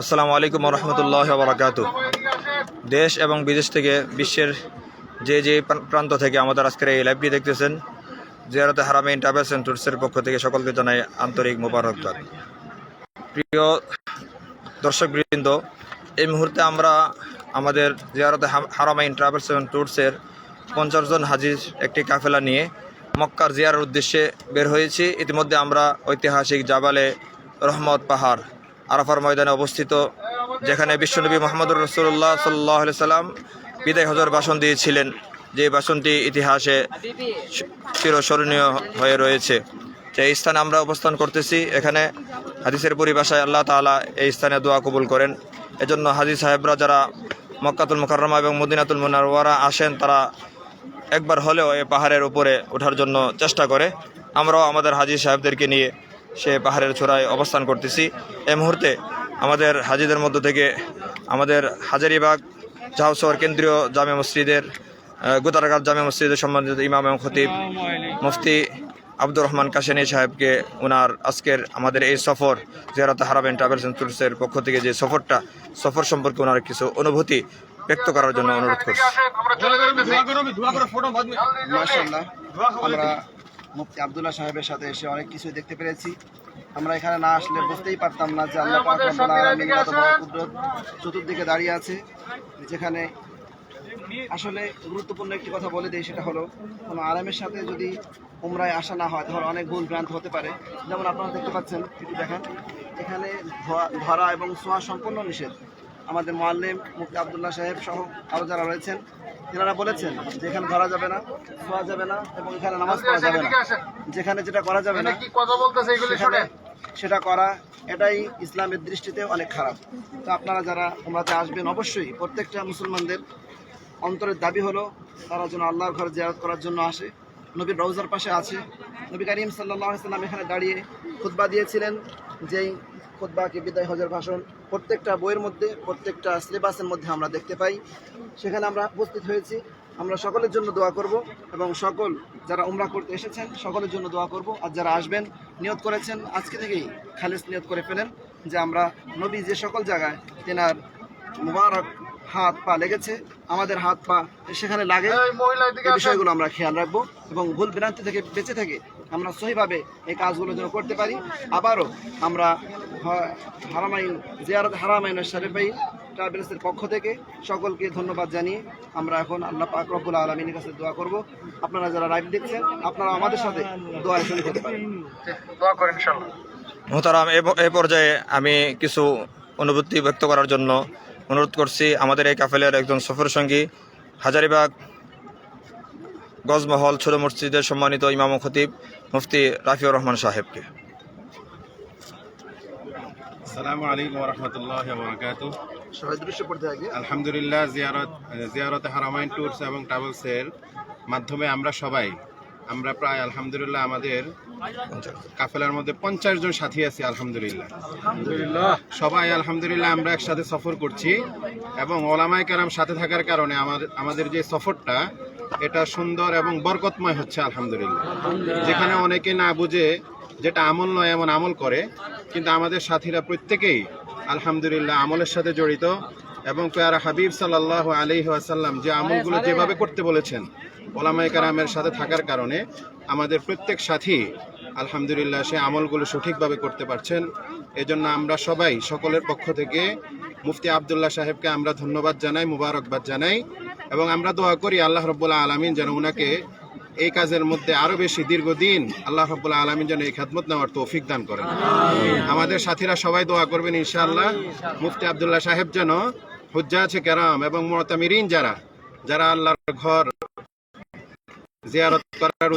আসসালামু আলাইকুম রহমতুল্লাহ বারাকাত দেশ এবং বিদেশ থেকে বিশ্বের যে যে প্রান্ত থেকে আমাদের আজকের এই লাইভটি দেখতেছেন, জিয়ারতে হারামে ট্রাভেলস অ্যান্ড ট্যুরসের পক্ষ থেকে সকলকে জানাই আন্তরিক মোবারকবাদ। প্রিয় দর্শকবৃন্দ, এই মুহূর্তে আমরা আমাদের জিয়ারতে হারামাইন ট্রাভেলস অ্যান্ড ট্যুরসের পঞ্চাশ জন হাজির একটি কাফেলা নিয়ে মক্কার জিয়ার উদ্দেশ্যে বের হয়েছি। ইতিমধ্যে আমরা ঐতিহাসিক জাবালে রহমত পাহাড় আরাফার ময়দানে অবস্থিত, যেখানে বিশ্বনবী মোহাম্মদুর রসুল্লাহ সাল্লাহ সাল্লাম বিদায় হজর ভাষণ দিয়েছিলেন, যে ভাষণটি ইতিহাসে চিরস্মরণীয় হয়ে রয়েছে। সেই স্থানে আমরা অবস্থান করতেছি, এখানে হাদিসের পরিভাষায় আল্লাহ তাআলা এই স্থানে দোয়া কবুল করেন। এজন্য হাজি সাহেবরা যারা মক্কাতুল মুকাররমা এবং মদিনাতুল মুনারওয়ারা আসেন, তারা একবার হলেও এই পাহাড়ের উপরে ওঠার জন্য চেষ্টা করে। আমরাও আমাদের হাজি সাহেবদেরকে নিয়ে সে পাহাড়ের চূড়ায় অবস্থান করতেছি। এই মুহূর্তে আমাদের হাজিদের মধ্য থেকে আমাদের হাজারিবাগ জাহাউসর কেন্দ্রীয় জামে মসজিদের গোতারাঘাট জামে মসজিদের সম্মানিত ইমাম খতিব মুফতি আব্দুর রহমান কাশেনি সাহেবকে ওনার আজকের আমাদের এই সফর, জিয়ারত হারাবেন ট্রাভেলস অ্যান্ড ট্যুরসের পক্ষ থেকে যে সফরটা, সফর সম্পর্কে ওনার কিছু অনুভূতি ব্যক্ত করার জন্য অনুরোধ করছি। আমরা মুফতি আব্দুল্লাহ সাহেবের সাথে এসে অনেক কিছু দেখতে পেরেছি। আমরা এখানে না আসলে বুঝতেই পারতাম না যে আল্লাহ কুদরত চতুর্দিকে দাঁড়িয়ে আছে। যেখানে আসলে গুরুত্বপূর্ণ একটি কথা বলে দিই সেটা হলো কোনো আরামের সাথে যদি উমরায় আসা না হয় তাহলে অনেক ভুল ভ্রান্ত হতে পারে। যেমন আপনারা দেখতে পাচ্ছেন একটু দেখেন এখানে ধরা এবং ছোঁয়া সম্পূর্ণ নিষেধ। আমাদের মোয়াল্লিম মুফতি আবদুল্লাহ সাহেব সহ আরও যারা রয়েছেন তেনারা বলেছেন যে এখানে ধরা যাবে না ছোঁয়া যাবে না এবং এখানে নামাজ পড়া যাবে না। যেখানে যেটা করা যাবে না কথা বলতেছে সেখানে সেটা করা এটাই ইসলামের দৃষ্টিতে অনেক খারাপ। তো আপনারা যারা ওমরাতে আসবেন অবশ্যই প্রত্যেকটা মুসলমানদের অন্তরের দাবি হলো তারা যেন আল্লাহর ঘরে জিয়ারত করার জন্য আসে। নবীর রৌজার পাশে আছে। নবী করিম সাল্লাহ সাল্লাম এখানে দাঁড়িয়ে খুতবা দিয়েছিলেন যেই খুতবাকে বিদায় হজের ভাষণ প্রত্যেকটা বইয়ের মধ্যে প্রত্যেকটা সিলেবাসের মধ্যে আমরা দেখতে পাই। সেখানে আমরা উপস্থিত হয়েছি। আমরা সকলের জন্য দোয়া করব এবং সকল যারা উমরা করতে এসেছেন সকলের জন্য দোয়া করব। আর যারা আসবেন নিয়ত করেছেন আজকে থেকেই খালিস নিয়ত করে ফেলেন যে আমরা নবী যে সকল জায়গায় তেনার মুবারক হাত পা লেগেছে আমাদের হাত পা সেখানে লাগে। বিষয়গুলো আমরা খেয়াল রাখব এবং ভুল ভ্রান্তি থেকে বেঁচে থেকে আমরা সহিভাবে এই কাজগুলো যেন করতে পারি। আবারও আমরা হারামাইন জিয়ারত হারামাইনের শরীফাই ট্রাভেলসের পক্ষ থেকে সকলকে ধন্যবাদ জানিয়ে আমরা এখন আল্লাহ পাক রব্বুল আলমিনের কাছে দোয়া করব। আপনারা যারা লাইভ দেখছেন আপনারা আমাদের সাথে দোয়ায় শরীর হতে পারেন। দোয়া করেন মোহতারাম এ এ পর্যায়ে আমি কিছু অনুভূতি ব্যক্ত করার জন্য অনুরোধ করছি। আমাদের এই কাফেলের একজন সফর সঙ্গী হাজারিবাগ গজমহল ছোট মসজিদের সম্মানিত ইমাম ও খতিব মুফতি রাফিউর রহমান সাহেবকে। আসসালামু আলাইকুম রহমতুল্লাহ বরকাত সবাই দৃশ্য পড়তে আগে। আলহামদুলিল্লাহ জিয়ারত জিয়ারত হারামাইন ট্যুরস এবং ট্রাভেলসের মাধ্যমে আমরা সবাই আমরা প্রায় আলহামদুলিল্লাহ আমাদের কাফেলার মধ্যে পঞ্চাশ জন সাথী আছি আলহামদুলিল্লাহ। সবাই আলহামদুলিল্লাহ আমরা একসাথে সফর করছি এবং ওলামায় কারাম সাথে থাকার কারণে আমাদের আমাদের যে সফরটা এটা সুন্দর এবং বরকতময় হচ্ছে, আলহামদুলিল্লাহ। যেখানে অনেকে না বুঝে যেটা আমল নয় এমন আমল করে, কিন্তু আমাদের সাথীরা প্রত্যেকেই, আলহামদুলিল্লাহ, আমলের সাথে জড়িত এবং পেয়ারা হাবিব সাল্লাহ আলি আসাল্লাম যে আমলগুলো যেভাবে করতে বলেছেন ওলামাই কারামের সাথে থাকার কারণে আমাদের প্রত্যেক সাথী, আলহামদুলিল্লাহ, সে আমলগুলো সঠিকভাবে করতে পারছেন। এজন্য আমরা সবাই সকলের পক্ষ থেকে মুফতি আবদুল্লাহ সাহেবকে আমরা ধন্যবাদ জানাই, মুবারকবাদ জানাই। এবং আমরা দোয়া করি আল্লাহ রব্বুল্লাহ আলমিন যেন ওনাকে এই কাজের মধ্যে আরও বেশি দীর্ঘদিন আল্লাহ রব্বুল্লাহ আলমিন যেন এই খেদমত নেওয়ার তৌফিক দান করেন। আমাদের সাথীরা সবাই দোয়া করবেন ইনশাআল্লাহ। মুফতি আবদুল্লাহ সাহেব যেন হুজ্জা আছে কেরাম এবং মোতামিরিন যারা যারা আল্লাহর ঘর জিয়ারত করার